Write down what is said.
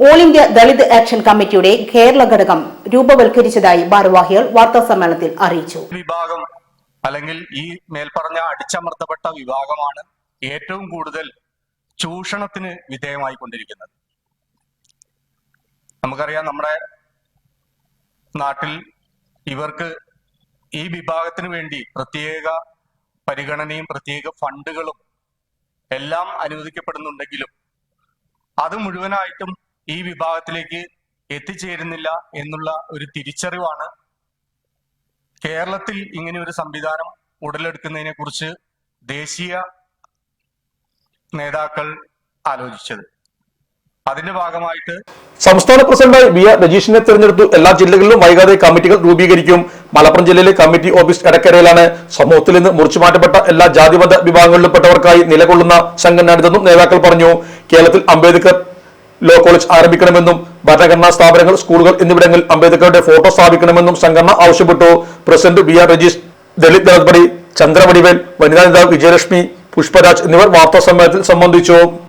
All India Dalit action കമ്മിറ്റിയുടെ കേരള ഘടകം രൂപവൽക്കരിച്ചതായി ഭാരവാഹികൾ വാർത്താ സമ്മേളനത്തിൽ അറിയിച്ചു. വിഭാഗം അല്ലെങ്കിൽ ഈ മേൽപ്പറഞ്ഞ അടിച്ചമർത്തപ്പെട്ട വിഭാഗമാണ് ഏറ്റവും കൂടുതൽ ചൂഷണത്തിന് വിധേയമായി കൊണ്ടിരിക്കുന്നത്. നമുക്കറിയാം നമ്മുടെ നാട്ടിൽ ഇവർക്ക് ഈ വിഭാഗത്തിന് വേണ്ടി പ്രത്യേക പരിഗണനയും പ്രത്യേക ഫണ്ടുകളും എല്ലാം അനുവദിക്കപ്പെടുന്നുണ്ടെങ്കിലും അത് മുഴുവനായിട്ടും ഈ വിഭാഗത്തിലേക്ക് എത്തിച്ചേരുന്നില്ല എന്നുള്ള ഒരു തിരിച്ചറിവാണ് കേരളത്തിൽ ഇങ്ങനെ ഒരു സംവിധാനം ഉടലെടുക്കുന്നതിനെ കുറിച്ച് ദേശീയ നേതാക്കൾ ആലോചിച്ചത്. അതിന്റെ ഭാഗമായിട്ട് സംസ്ഥാന പ്രസിഡന്റായി വി ആർ രജീഷിനെ തെരഞ്ഞെടുത്തു. എല്ലാ ജില്ലകളിലും വൈകാതെ കമ്മിറ്റികൾ രൂപീകരിക്കും. മലപ്പുറം ജില്ലയിലെ കമ്മിറ്റി ഓഫീസ് എടക്കരയിലാണ്. സമൂഹത്തിൽ നിന്ന് മുറിച്ചു മാറ്റപ്പെട്ട എല്ലാ ജാതിമത വിഭാഗങ്ങളിൽപ്പെട്ടവർക്കായി നിലകൊള്ളുന്ന സംഘടനയാണിതെന്നും നേതാക്കൾ പറഞ്ഞു. കേരളത്തിൽ അംബേദ്കർ ലോ കോളേജ് ആരംഭിക്കണമെന്നും ഭരണഘടനാ സ്ഥാപനങ്ങൾ സ്കൂളുകൾ എന്നിവിടങ്ങളിൽ അംബേദ്കറുടെ ഫോട്ടോ സ്ഥാപിക്കണമെന്നും സംഘടന ആവശ്യപ്പെട്ടു. President B R Rajeesh Dalit Dalapathi Chandravadivel വനിതാ നേതാവ് വിജയലക്ഷ്മി പുഷ്പരാജ് എന്നിവർ വാർത്താ സമ്മേളനത്തിൽ സംബന്ധിച്ചു.